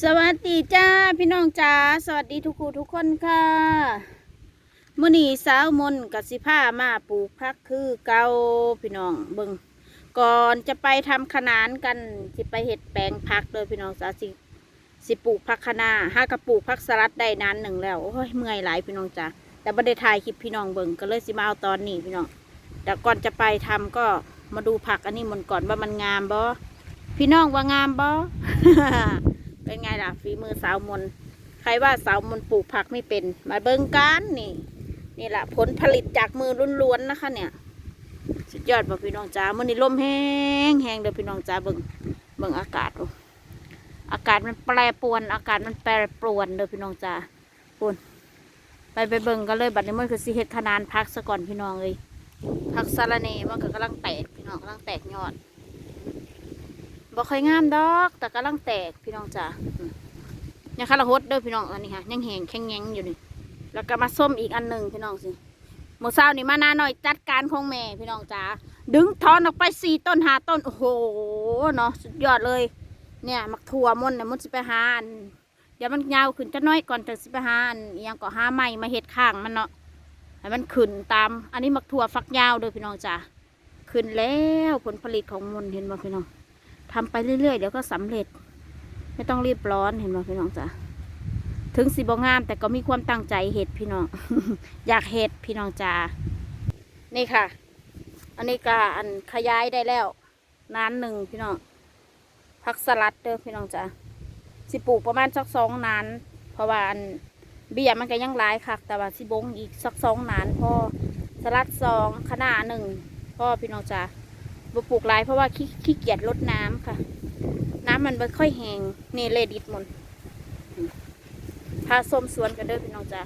สวัสดีจ้าพี่น้องจ้าสวัสดีทุกคูทุกคนค่ะมื่อนี้สาวมนกับสิผ้ามาปลูกพักคือเกาพี่น้องเบิงก่อนจะไปทำขนานกันสิไปเห็ดแปลงพักเลยพี่น้องจ้าสิสิปลูกพักคะนาห้ากระปลูกพักสลัดได้นานหนึ่งแล้วโอ้ยเมื่อยหลายพี่น้องจ้าแต่บันไดถ่ายคลิปพี่น้องเบิงก็เลยสิมาเอาตอนนี้พี่น้องแต่ก่อนจะไปทำก็มาดูผักอันนี้มนก่อนว่ามันงามบ่พี่น้องว่างามบ่ เป็นไงล่ะฝีมือสาวมน ใครว่าสาวมนปลูกผักไม่เป็น มาเบิ่งกันนี่ นี่แหละผลผลิตจากมือล้วนๆนะคะ เนี่ย สุดยอดป่ะพี่น้องจ้ามื่อนี้ลมแห้งแห้งเด้อพี่น้องจ้าเบิ่งเบิ่งอากาศดูอากาศมันแปรปรวน อากาศมันแปรปรวนเด้อพี่น้องจ้าปุ่นไปไปเบิ่งกันเลยบัดนี้มันคือสิเฮ็ดขนานพักซะก่อนพี่น้องเลยพักสะระเนมันก็กำลังแตกพี่น้องกำลังแตกยอด บ่ค่อยงามดอก แต่กำลังแตกพี่น้องจ้าอืมยังคาราฮดเด้อพี่น้องอันนี้ค่ะยังแหงแข็งแงงอยู่นี่แล้วก็มาส้มอีกอันหนึ่งพี่น้องสิเมื่อเช้านี่มานาหน่อยจัดการของแม่พี่น้องจ้าดึงถอนออกไปสี่ต้นหาต้นโอ้โหเนาะสุดยอดเลย เนี่ยมักถั่วมนเนี่ยมันสิไปหาอันเดี๋ยวมันยาวขึ้นจะน้อยก่อนจะสิไปหาอันอิหยังก็หาใหม่มาเห็ดข้างมันเนาะให้มันขึ้นตาม อันนี้มักถั่วฟักยาวเด้อพี่น้องจ้าขึ้นแล้วผลผลิตของมนเห็นบ่พี่น้อง ทำไปเรื่อยๆ เดี๋ยวก็สำเร็จ ไม่ต้องรีบร้อนเห็นไหมพี่น้องจ้ะถึงสีบงาม แต่ก็มีความตั้งใจเห็ดพี่น้อง อยากเห็ดพี่น้องจ้านี่ค่ะ อันนี้ก็อันขยายได้แล้วนานหนึ่งพี่น้องผักสลัดเด้อพี่น้องจ้าสิปลูกประมาณสักสองนาน เพราะว่าอันเบี้ยมันก็ยังหลายคักแต่ว่าสิบงอีกสักสองนานพอสลัดสองขนาดหนึ่งพ่อพี่น้องจ้า บปลูกหลายเพราะว่าขี้ขี้เกียจลดน้ำค่ะ น้ำมันไม่ค่อยแห้งนี่เลดิตหมดพาส้มสวนกันเด้อพี่น้องจ้า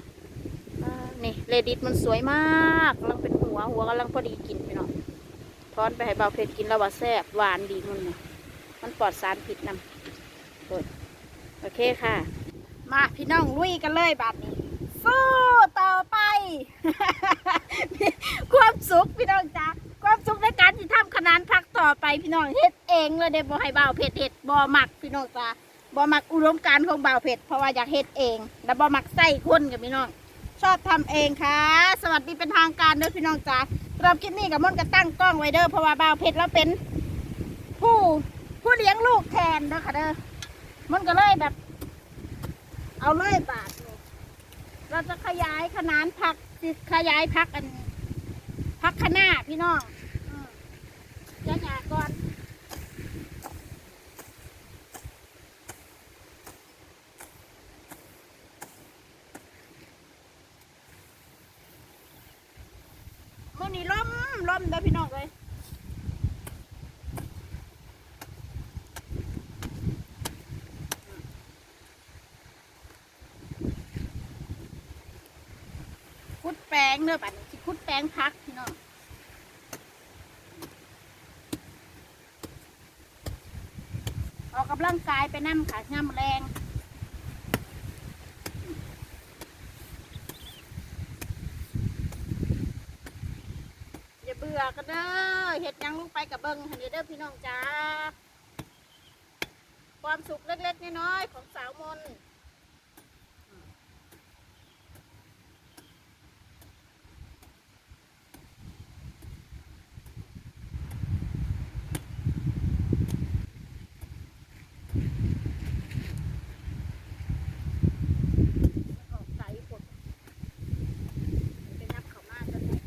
นี่เลดิตมันสวยมากกำลังเป็นหัวหัวกำลังพอดีกินพี่น้องทอนไปให้เบาเพชรกินแล้วว่าแซ่บหวานดีมันเนี่ยมันปลอดสารพิษนำโอ้ยโอเคค่ะ มาพี่น้องลุยกันเลยบัดนี้ สู้ต่อไป ความสุขพี่น้องจ้า ความสุขในการที่ทำขนานพักต่อไปพี่น้องเฮ็ดเองเลยเด้บ่ให้บ่าวเผ็ดเฮ็ดบ่หมักพี่น้องจ้าบ่หมักอุดมการของบ่าวเผ็ดเพราะว่าอยากเฮ็ดเอง แล้วบ่หมักใส่คนกับพี่น้อง ชอบทำเองค่ะ สวัสดีเป็นทางการเด้อพี่น้องจ้าสำหรับคลิปนี้กับมนก็ตั้งกล้องไว้เด้อเพราะว่าบ่าวเผ็ดเราเป็นผู้ผู้เลี้ยงลูกแทนเด้อค่ะเด้อมันก็เลยแบบ เอาเลยบาทเราจะขยายขนานผักขยายพักอัน พักขน้าพี่น้องอืมจะหยาก่อน มื่อนี้ล่มล่มเด้อพี่น้องเลย คุดแป้งเด้อบัดนี้สิคุดแป้งพักพี่น้องออกกำลังกายไปนั่งขาย่ำแรงอย่าเบื่อกันเด้อเห็ดยังลงไปกับเบิ้งหันเด้อพี่น้องจ้าความสุขเล็กๆน้อยๆของสาวมนอกไก่ปดไปนับเขามากกันเลย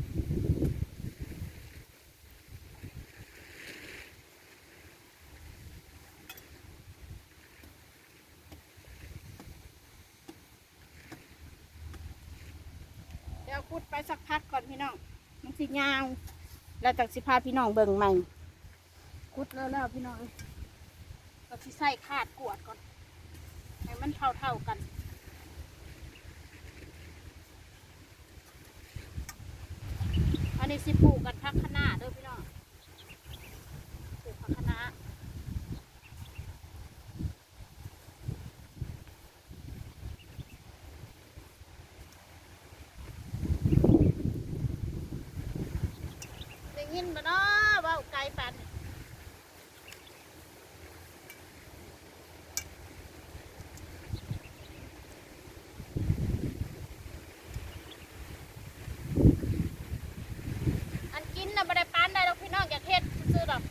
เดี๋ยวคุดไปสักพักก่อนพี่น้อง มันสิยาว แล้วจากสิพาพี่น้องเบิ่งใหม่คุดแล้วแล้วพี่น้องก็สิใส่ขาดกวดก่อน ให้มันเท่าๆกันอันนี้สิปลูกกันพักคะน้าเด้อพี่น้องปลูกพักคะ ยินบ่เนาะว่าวไก่ปานอันกินน่ะบ่ได้ปานได้ดอกพี่น้องอยากเฮ็ดซื้อดอก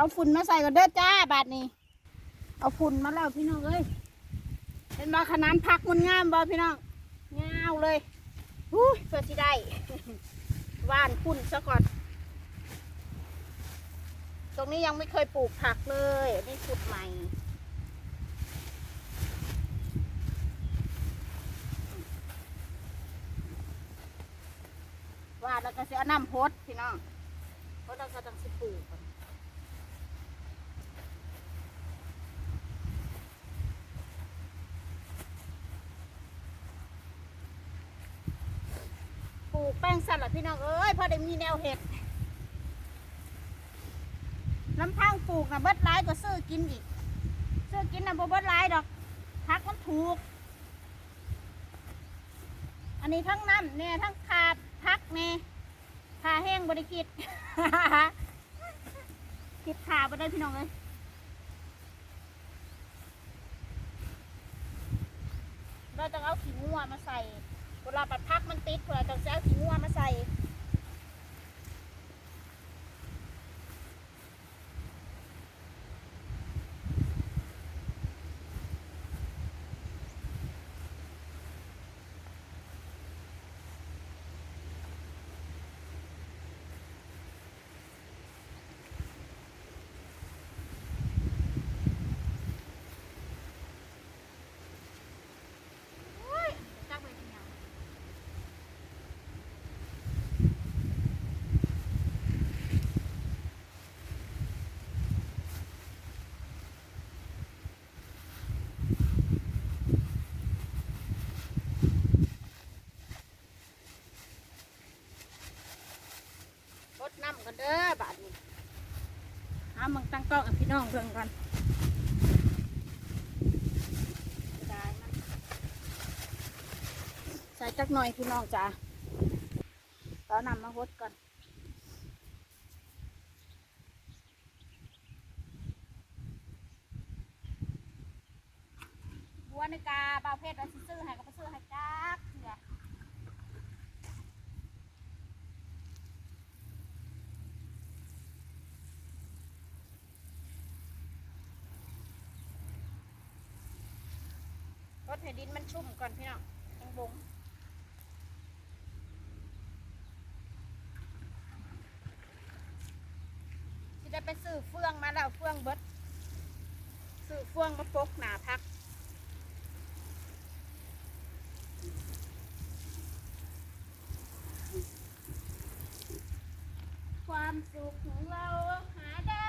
เอาฝุ่นมาใส่กันเด้อจ้าบาทนี้ เอาฝุ่นมาแล้วพี่น้องเอ้ยเห็นมาขนานพักมันงามบ่พี่น้องงาวเลยหู้ยเพื่อที่ได้ว่านฝุ่นซะก่อน ตรงนี้ยังไม่เคยปลูกผักเลยนี่ขุดใหม่ว่าแล้วก็สิเอาน้ำพดพี่น้องพดแล้วก็ต้องสิปลูก ก่นลูกแป้งสัตว์ละพี่น้องเอ้ยพอได้มีแนวเห็ดลำพังปลูกนะเบิดร้ายก็ซื้อกินอีก ซื้อกินนะบ่เบิดร้ายดอกพักมันถูก อันนี้ทั้งน้ำเนี่ยทั้งขาดพักเนี่ยขาแห้งบริกิดคิดขาไปได้พี่น้องเลยเราต้องเอาขี้งัวมาใส่ เวลาปัดพักมันติดเราต้องเอาขี้งัวมาใส่ ดน้ำกันเด้อบาดนี้หามึงตั้งกล้องกับพี่น้องเพิ่งก่อนได้มันใส่จักหน่อยพี่น้องจ้าเรานำมาหดก่อนบัวในกาบาวเพชรเราสิซื้อให้ก็ไปซื้อให้จักเถื่อรถให้ดิน มันชุ่มก่อนพี่น้องยังบงสิได้ไปซื้อเฟืองมาแล้วเฟืองเบิดซื้อเฟืองมาปกหนาพัก ความสุขของเราหาได้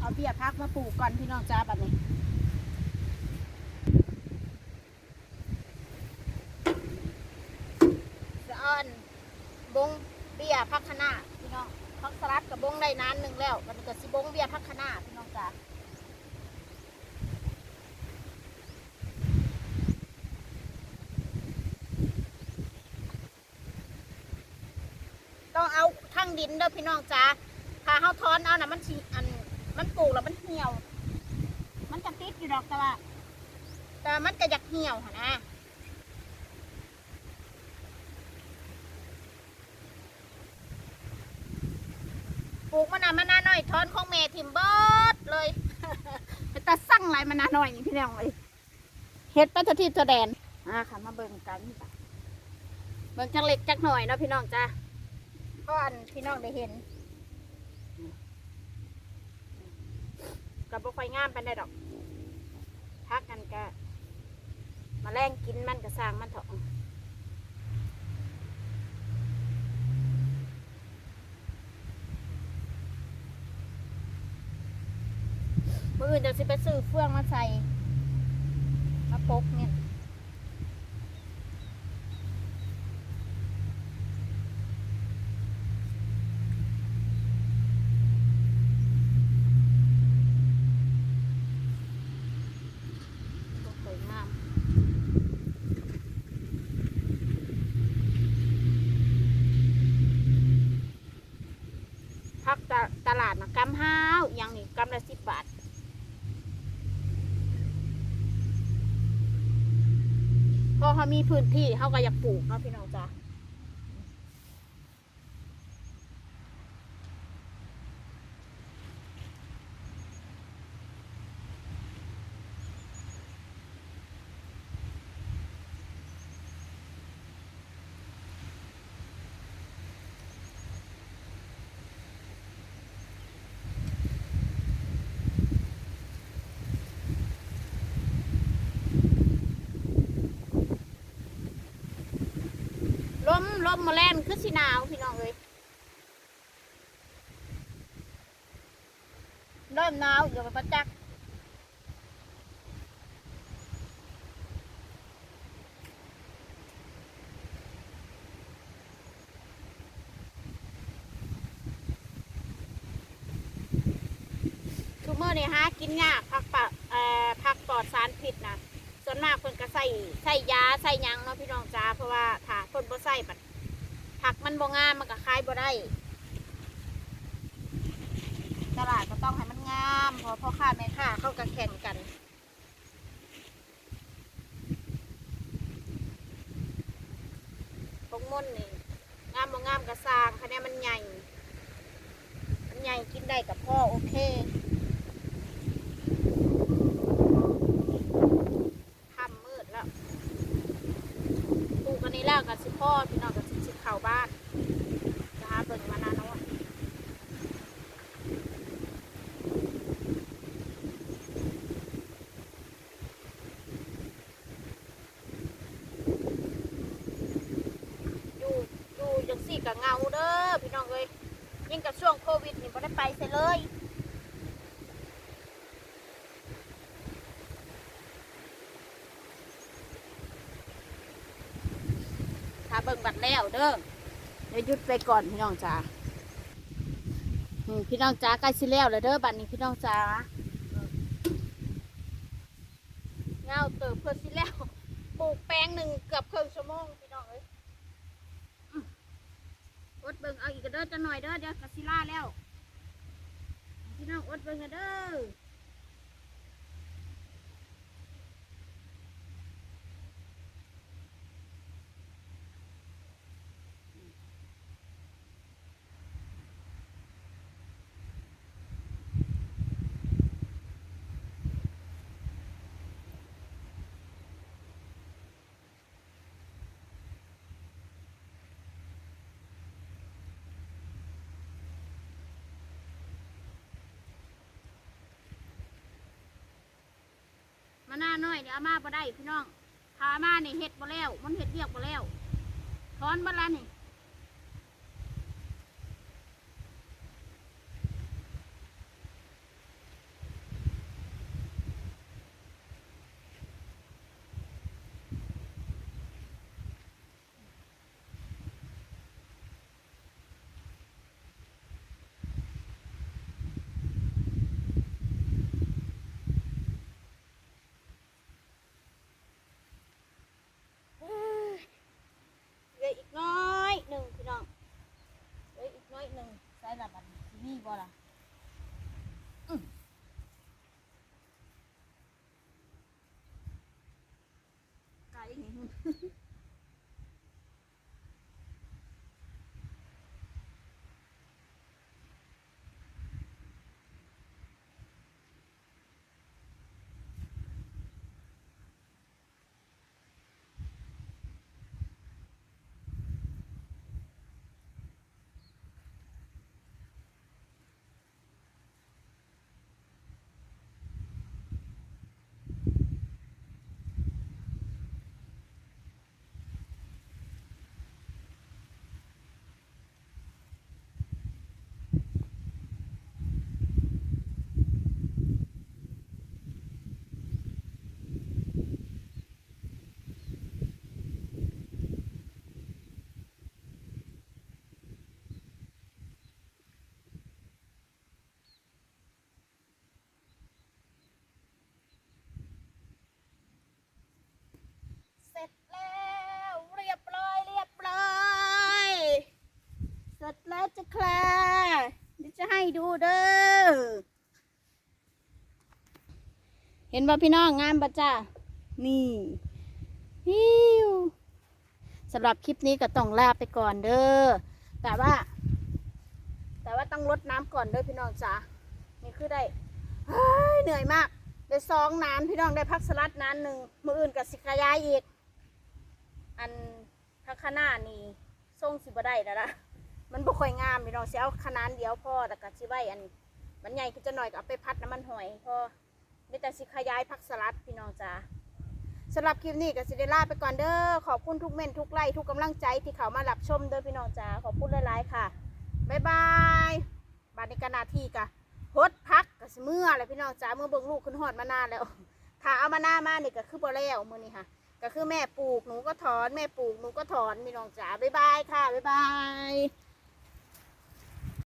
เอาเบี้ยพักมาปลูกก่อนพี่น้องจ้าแบบนี้จะออนบงเบี้ยพักคณะพี่น้องพักสลับบงได้นานหนึ่งแล้วมันก็สิบงเบียพักขนาพี่น้องจ๋าต้องเอาทั้งดินเด้อพี่น้องจ๋าถ้าเฮาถอนเอาน่ะมันสิอัน มันปลูกแล้วมันเหี่ยว มันจะติดอยู่ดอกแต่ว่าแต่มันก็อยากเหี่ยวหั่นนะปลูกมะนาวมะนาวหน่อยทอนของแม่ทิมเบิดเลยไปตาสั่งไรมะนาวหน่อยนี่พี่น้องเลยเฮ็ดไปทัทีตัวแดนอ่าค่ะมาเบิ่งกันจ้ะเบิ่งจักเล็กจักหน่อยเนาะพี่น้องจ้าเพราะอันพี่น้องได้เห็น กับบ่ค่อยงามปานใดดอกพักกันก็มาแรงกินมันก็สร้างมันเถอะมืออื่นเดี๋ยวสิไปซื้อเฟืองมาใส่มาปกเนี่ยก็สวยงามพัก ตลาดนะกำห้าวอย่างนี้กำละสิบบาทพอเขามีพื้นที่เขาก็อยากปลูกเนาะพี่น้องจ้าล มมมาแล่นคือสิหนาวพี่น้องเอ้ยเริ่มหนาวเดี๋ยวไปประจักษ์ทุกเมื่อนี่ฮะกินยากผักปะเอ่อผักปลอดสารพิษนะส่วนมากเพิ่นก็ใส่ใส่ยาใส่ยังเนาะพี่น้องจ้าเพราะว่าถ้าเพิ่นบ่ใส่บัด ผักมันบ่งามมันก็ขายบ่ได้ ตลาดก็ต้องให้มันงามพราะพ่อค้าแม่ค้าเข้าก็แข่งกันพวกมุ่นนี่งามบ่งามก็สร้างคะแนนมันใหญ่ มันใหญ่กินได้กับพ่อโอเคค่ำมืดแล้วปลูกอันนี้แล้วกับสิพ่อพี่น้องกับสิ เข้าบ้านจะหาเบิ่งมานานแล้วอะอยู่อยู่จังสี่กับเงาเด้อพี่น้องเอ้ยยิ่งกับช่วงโควิดนี่บ่ได้ไปเสียเลย เบิ่งบัดแล้วเด้อเดี๋ยวหยุดไปก่อนพี่น้องจ๋าพี่น้องจ๋าใกล้สิแล้วแล้วเด้อบัดนี้พี่น้องจ๋าเงาเติบเพื่อสิแล้วปลูกแปลงหนึ่งเกือบครึ่งชั่วโมงพี่น้องเอ้ยออดเบิ่งเอาอีกเด้อจะหน่อยเด้อเดี๋ยวกสิล่าแล้วพี่น้องอดเบิ่งเด้อ มาหน้าน้อยเดี๋ยวเอามาบ่ได้พี่น้องพามานี่เห็ดบ่แล้ว มันเห็ดเรียกบ่แล้วถอนบ่ละนี่ voilà. ร็จแล้วเรียบร้อยเรียบร้อยเสร็จแล้วจะแคลเดี๋ยวจะให้ดูเด้อเห็นว่าพี่น้องงามปะจ้านี่ฮิวสำหรับคลิปนี้ก็ต้องลาไปก่อนเด้อแต่ว่า แต่ว่าต้องลดน้ำก่อนเด้อพี่น้องจ้านี่คือได้เฮ้ยเหนื่อยมากได้สองนานพี่น้องได้พักสลัดนานหนึ่งมืออื่นกับสิกายายอีก อันพักขนานี่ทรงสิบได้แล้วนะมันบ่ค่อยงามพี่น้องสิเอาขนาดเดียวพอแต่กับสิไว้อันมันใหญ่ขึ้นจะหน่อยก็เอาไปพัดน้ำมันหอยพอไม่แต่สิขยายพักสลัดพี่น้องจ้าสำหรับคลิปนี้ก็สิได้ลาไปก่อนเด้อขอบคุณทุกเม่นทุกไลค์ทุกกำลังใจที่เขามารับชมเด้อพี่น้องจ้าขอบคุณหลายๆค่ะบ๊ายบายบาดในกนาทีกะพดพักกับเมื่อเลยพี่น้องจ้าเมื่อเบิ่งลูกขึ้นหอดมานานแล้วถ้าเอามาหน้ามานี่ก็คือบ่แล้วมือนี่ค่ะ ก็คือแม่ปลูกหนูก็ถอนแม่ปลูกหนูก็ถอนพี่น้องจ๋าบ๊ายบายค่ะบ๊ายบาย